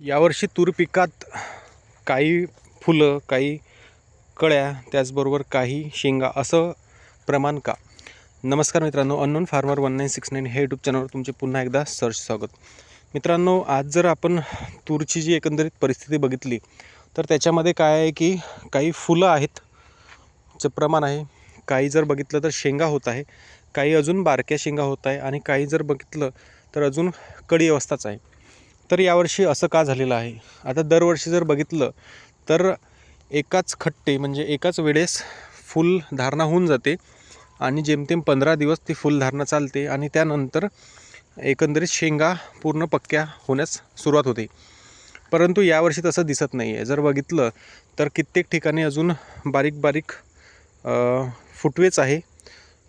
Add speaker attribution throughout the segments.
Speaker 1: यावर्षी तूर पिकात काही फुलं काही कळ्या त्याचबरोबर काही शेंगा असं प्रमाण का? नमस्कार मित्रांनो unknown farmer one nine six nine हे यूट्यूब चॅनलवर तुमचे पुन्हा एकदा सर्च स्वागत. मित्रांनो आज जर आपण तूरची जी एकंदरीत परिस्थिती बघितली तर त्याच्यामध्ये काय आहे की काही फुलं आहेत चं प्रमाण आहे. काही जर बघितलं तर शेंगा होत आहे काही अजून बारक्या शेंगा होत आहे आणि काही जर बघितलं तर अजून कडी अवस्थाच आहे. तर यावर्षी असं का झालेलं आहे? आता दरवर्षी जर बघितलं तर एकाच खट्टे म्हणजे एकाच वेळेस फुलधारणा होऊन जाते आणि जेमतेम पंधरा दिवस ती फुलधारणा चालते आणि त्यानंतर एकंदरीत शेंगा पूर्ण पक्क्या होण्यास सुरुवात होते. परंतु यावर्षी तसं दिसत नाही आहे जर बघितलं तर कित्येक ठिकाणी अजून बारीक बारीक फुटवेच आहे.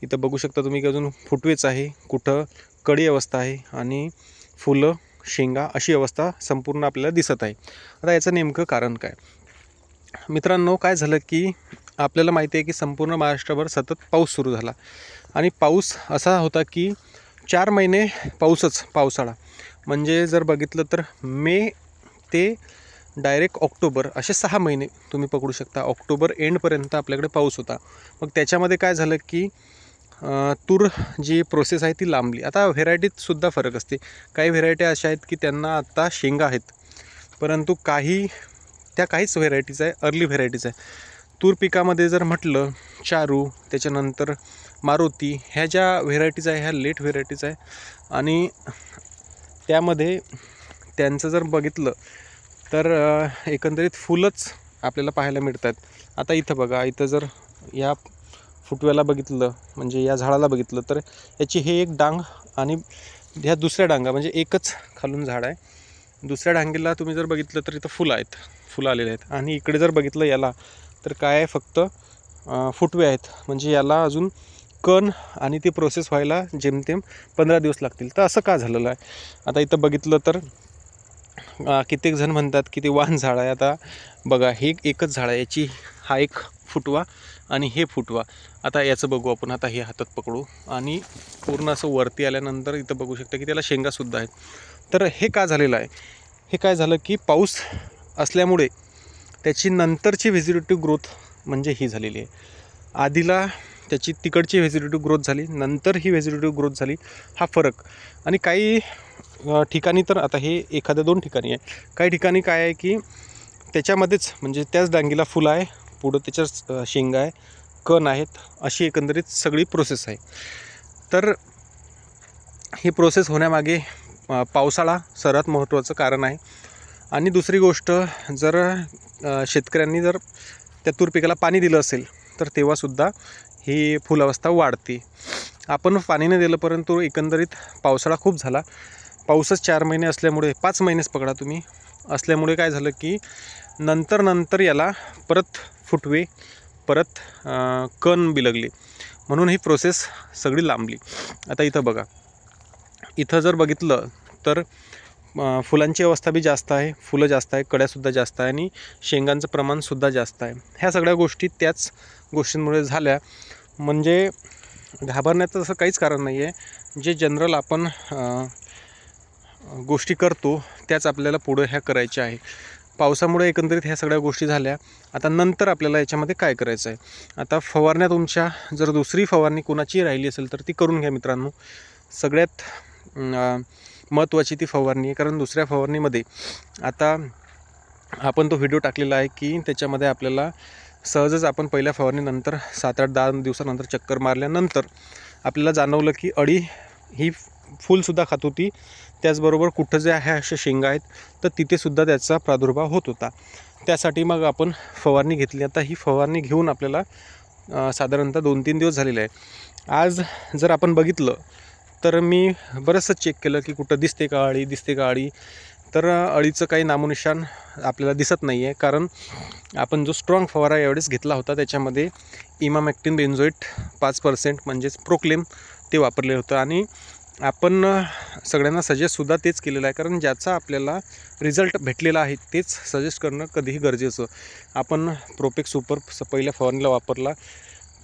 Speaker 1: इथं बघू शकता तुम्ही की अजून फुटवेच आहे. कुठं कडी अवस्था आहे आणि फुलं शेंगा अशी अवस्था संपूर्ण आपल्याला दिसत आहे. आता याचं नेमकं कारण काय? मित्रांनो काय झालं की आपल्याला माहिती आहे की संपूर्ण महाराष्ट्रभर सतत पाऊस सुरू झाला. आणि पाऊस असा होता की चार महिने पाऊसच पावसाळा. म्हणजे जर बघितलं तर मे ते डायरेक्ट ऑक्टोबर असे सहा महिने तुम्ही पकडू शकता. ऑक्टोबर एंडपर्यंत आपल्याकडे पाऊस होता. मग त्याच्यामध्ये काय झालं की तूर जी प्रोसेस आहे ती लांबली. आता व्हेरायटीतसुद्धा फरक असते. काही व्हेरायटी अशा आहेत की त्यांना आत्ता शेंगा आहेत. परंतु काही त्या काहीच व्हेरायटीज आहे अर्ली व्हेरायटीज आहे. तूर पिकामध्ये जर म्हटलं चारू त्याच्यानंतर मारुती ह्या ज्या व्हेरायटीज आहे ह्या लेट व्हेरायटीज आहे. आणि त्यामध्ये त्यांचं जर बघितलं तर एकंदरीत फुलंच आपल्याला पाहायला मिळतात. आता इथं बघा इथं जर या फुटव्याला बघितलं म्हणजे या झाडाला बघितलं तर याची हे एक डांग आणि ह्या दुसऱ्या डांगा म्हणजे एकच खालून झाड आहे. दुसऱ्या डांगेला तुम्ही जर बघितलं तर इथं फुलं आहेत फुलं आलेले आहेत. आणि इकडे जर बघितलं याला तर काय आहे फक्त फुटवे आहेत. म्हणजे याला अजून कण आणि ती प्रोसेस व्हायला जेमतेम पंधरा दिवस लागतील. तर असं का झालेलं आहे? आता इथं बघितलं तर कित्येक जण म्हणतात की ते वाहन झाड आहे. आता बघा हे एकच झाड आहे. याची हा एक फुटवा आणि हे फुटवा. आता याचं बघू आपण आता हे हातात पकडू. आणि पूर्ण असं वरती आल्यानंतर इथं बघू शकता की त्याला शेंगासुद्धा आहेत. तर हे का झालेलं आहे? हे काय झालं की पाऊस असल्यामुळे त्याची नंतरची व्हेजिटेटिव्ह ग्रोथ म्हणजे ही झालेली आहे. आधीला त्याची तिकडची व्हेजिटेटिव्ह ग्रोथ झाली नंतर ही व्हेजिटेटिव्ह ग्रोथ झाली. हा फरक. आणि काही ठिकाणी तर आता हे एखाद्या दोन ठिकाणी आहे. काही ठिकाणी काय आहे की त्याच्यामध्येच म्हणजे त्याच डांगीला फुलं आहे पुढं त्याच्याच शेंगा आहे कण आहेत अशी एकंदरीत सगळी प्रोसेस आहे. तर ही प्रोसेस होण्यामागे पावसाळा सर्वात महत्त्वाचं कारण आहे. आणि दुसरी गोष्ट जर शेतकऱ्यांनी जर त्या तूर पिकाला पाणी दिलं असेल तर तेव्हासुद्धा ही फुलावस्था वाढते. आपण पाणी नाही दिलं परंतु एकंदरीत पावसाळा खूप झाला. पाऊसच चार महिने असल्यामुळे पाच महिनेच पकडा तुम्ही. असल्यामुळे काय झालं की नंतर नंतर याला परत फुटवे परत कण कण बिलगले. म्हणून ही प्रोसेस सगळी लांबली. आता इथं बघा. इथं जर बघितलं तर फुलांची अवस्था बी जास्त आहे. फुलं जास्त आहे कड्यासुद्धा जास्त आहे आणि शेंगांचं प्रमाणसुद्धा जास्त आहे. ह्या सगळ्या गोष्टी त्याच गोष्टींमुळे झाल्या. म्हणजे घाबरण्याचं असं काहीच कारण नाही आहे जे जनरल आपण गोष्टी करतो त्याच आपल्याला पुढं ह्या करायच्या आहे. पावसामुळे एकंदरीत ह्या सगळ्या गोष्टी झाल्या. आता नंतर आपल्याला याच्यामध्ये काय करायचं आहे? आता फवारण्या तुमच्या जर दुसरी फवारणी कोणाची राहिली असेल तर ती करून घ्या मित्रांनो. सगळ्यात महत्त्वाची ती फवारणी आहे. कारण दुसऱ्या फवारणीमध्ये आता आपण तो व्हिडिओ टाकलेला आहे की त्याच्यामध्ये आपल्याला सहजच आपण पहिल्या फवारणीनंतर सात आठ दहा दिवसानंतर चक्कर मारल्यानंतर आपल्याला जाणवलं की अळी ही फुलसुद्धा खात होती. त्याचबरोबर कुठं जे आहे अशा शेंगा आहेत तर तिथेसुद्धा त्याचा प्रादुर्भाव होत होता. त्यासाठी मग आपण फवारणी घेतली. आता ही फवारणी घेऊन आपल्याला साधारणतः दोन तीन दिवस झालेले आहे. आज जर आपण बघितलं तर मी बरंचसं चेक केलं की कुठं दिसते का अळी दिसते का अळी? तर अळीचं काही नामोनिशान आपल्याला दिसत नाही आहे कारण आपण जो स्ट्रॉंग फवारा यावेळेस घेतला होता त्याच्यामध्ये इमामॅक्टिन बेन्झोईट पाच पर्सेंट म्हणजेच प्रोक्लेम ते वापरले होतं. आणि आपण सगळ्यांना सजेस्टसुद्धा तेच केलेलं आहे. कारण ज्याचा आपल्याला रिझल्ट भेटलेला आहे तेच सजेस्ट करणं कधीही गरजेचं. आपण प्रोपेक सुपर स पहिल्या फवारणीला वापरला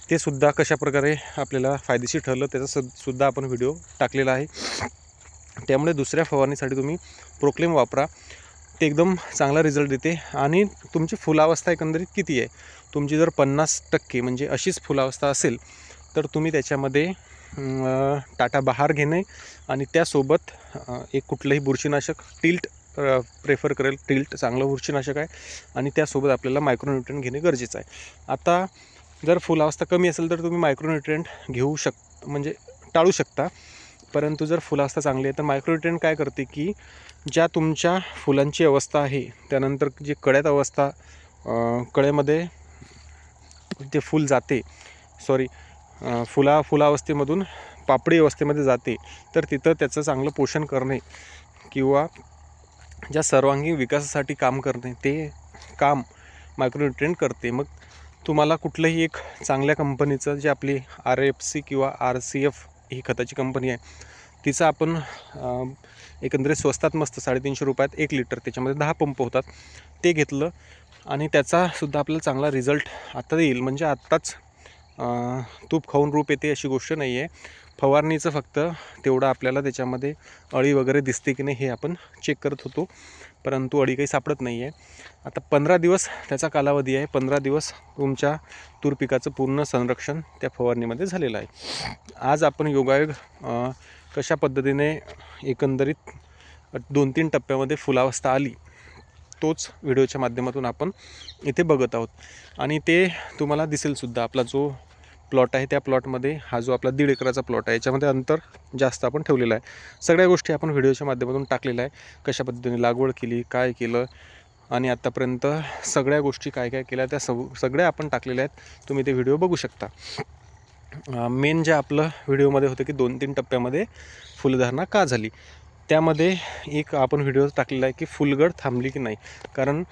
Speaker 1: ते सुद्धा कशाप्रकारे आपल्याला फायदेशीर ठरलं त्याचा सुद्धा आपण व्हिडिओ टाकलेला आहे. त्यामुळे दुसऱ्या फवारणीसाठी तुम्ही प्रोक्लेम वापरा. ते एकदम चांगला रिझल्ट देते. आणि तुमची फुलावस्था एकंदरीत किती आहे? तुमची जर पन्नास टक्के म्हणजे अशीच फुलावस्था असेल तर तुम्ही त्याच्यामध्ये टाटा बहार घेणे आणि त्यासोबत एक कुठलंही बुरशीनाशक टिल्ट प्रेफर करेल. टिल्ट चांगलं बुरशीनाशक आहे आणि त्यासोबत आपल्याला मायक्रोन्युट्रियंट घेणे गरजेचं आहे. आता जर फुलावस्था कमी असेल तर तुम्ही मायक्रोन्युट्रियंट घेऊ शक म्हणजे टाळू शकता. परंतु जर फुलावस्था चांगली आहे तर मायक्रोन्युट्रियंट काय करते की ज्या तुमच्या फुलांची अवस्था आहे त्यानंतर जी कळ्यात अवस्था कळ्यामध्ये ते फूल जाते. सॉरी फुला फुलावस्थेमधून पापडी अवस्थेमध्ये जाते तर तिथं त्याचं चांगलं पोषण करणे किंवा ज्या सर्वांगीण विकासासाठी काम करणे ते काम मायक्रोन्युट्रियंट करते. मग तुम्हाला कुठलंही एक चांगल्या कंपनीचं जे आपली आर एफ सी किंवा आर सी एफ ही खताची कंपनी आहे तिचं आपण एकंदरीत स्वस्तात मस्त साडेतीनशे रुपयात एक लिटर त्याच्यामध्ये दहा पंप होतात ते घेतलं आणि त्याचासुद्धा आपल्याला चांगला रिझल्ट आता येईल. म्हणजे आत्ताच तूप खाऊन रूप येते अशी गोष्ट नाही आहे फवारणीचं फक्त तेवढं आपल्याला त्याच्यामध्ये अळी वगैरे दिसते की नाही हे आपण चेक करत होतो. परंतु अळी काही सापडत नाही आहे आता पंधरा दिवस त्याचा कालावधी आहे. पंधरा दिवस तुमच्या तूर पिकाचं पूर्ण संरक्षण त्या फवारणीमध्ये झालेलं आहे. आज आपण योगायोग कशा पद्धतीने एकंदरीत दोन तीन टप्प्यामध्ये फुलावस्था आली तोच व्हिडिओच्या माध्यमातून आपण इथे बघत आहोत. आणि ते तुम्हाला दिसेलसुद्धा आपला जो प्लॉट आहे त्या प्लॉटमध्ये हा जो आपला दीड एकराचा प्लॉट आहे याच्यामध्ये अंतर जास्त आपण ठेवलेलं आहे. सगळ्या गोष्टी आपण व्हिडिओच्या माध्यमातून टाकलेल्या आहे. कशा पद्धतीने लागवड केली काय केलं आणि आत्तापर्यंत सगळ्या गोष्टी काय काय केल्या त्या सग सगळ्या आपण टाकलेल्या आहेत. तुम्ही ते व्हिडिओ बघू शकता. मेन जे आपलं व्हिडिओमध्ये होतं की दोन तीन टप्प्यामध्ये फुलधारणा का झाली? त्यामध्ये एक आपण व्हिडिओ टाकलेला आहे की फुलगड थांबली की नाही? कारण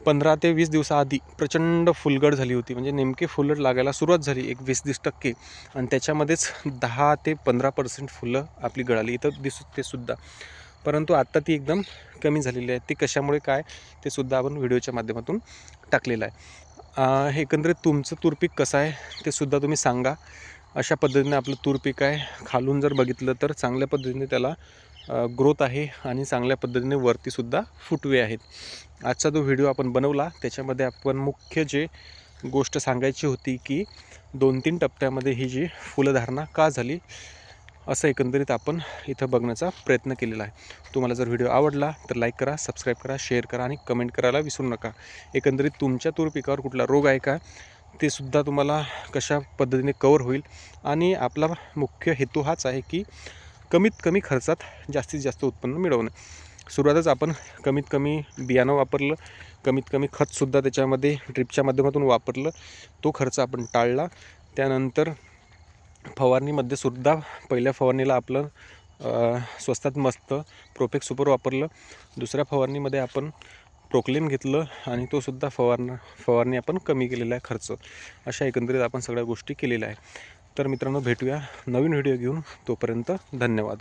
Speaker 1: पंधरा ते वीस दिवसाआधी प्रचंड फुलगड झाली होती. म्हणजे नेमके फुलगड लागायला सुरुवात झाली एक वीस वीस टक्के. आणि त्याच्यामध्येच दहा ते पंधरा पर्सेंट फुलं आपली गळाली. इथं दिसू ते सुद्धा. परंतु आत्ता ती एकदम कमी झालेली आहे. ती कशामुळे काय ते सुद्धा आपण व्हिडिओच्या माध्यमातून टाकलेलं आहे. हे एकंदरीत तुमचं तूरपीक कसं आहे ते सुद्धा तुम्ही सांगा. अशा पद्धतीने आपलं तूरपीक आहे. खालून जर बघितलं तर चांगल्या पद्धतीने त्याला ग्रोथ आहे आणि चांगल्या पद्धतीने वरतीसुद्धा फुटवे आहेत. आजचा जो व्हिडिओ आपण बनवला त्याच्यामध्ये आपण मुख्य जे गोष्ट सांगायची होती की दोन तीन टप्प्यामध्ये ही जी फुलधारणा का झाली असं एकंदरीत आपण इथं बघण्याचा प्रयत्न केलेला आहे. तुम्हाला जर व्हिडिओ आवडला तर लाईक करा सबस्क्राईब करा शेअर करा आणि कमेंट करायला विसरू नका. एकंदरीत तुमच्या तूर पिकावर कुठला रोग आहे का ते सुद्धा तुम्हाला कशा पद्धतीने कवर होईल आणि आपला मुख्य हेतू हाच आहे की कमीत कमी खर्चात जास्तीत जास्त उत्पन्न मिळवणं. सुरुवातच आपण कमीत कमी बियाणं वापरलं कमीत कमी खतसुद्धा त्याच्यामध्ये ड्रिपच्या माध्यमातून वापरलं तो खर्च आपण टाळला. त्यानंतर फवारणीमध्ये सुद्धा पहिल्या फवारणीला आपलं स्वस्तात मस्त प्रोपेक सुपर वापरलं. दुसऱ्या फवारणीमध्ये आपण प्रोक्लेम घेतलं आणि तो सुद्धा फवारणी आपण कमी केलेला आहे खर्च. अशा एकंदरीत आपण सगळ्या गोष्टी केलेल्या आहे. तर मित्रांनो भेटूया नवीन व्हिडिओ घेऊन. तोपर्यंत धन्यवाद.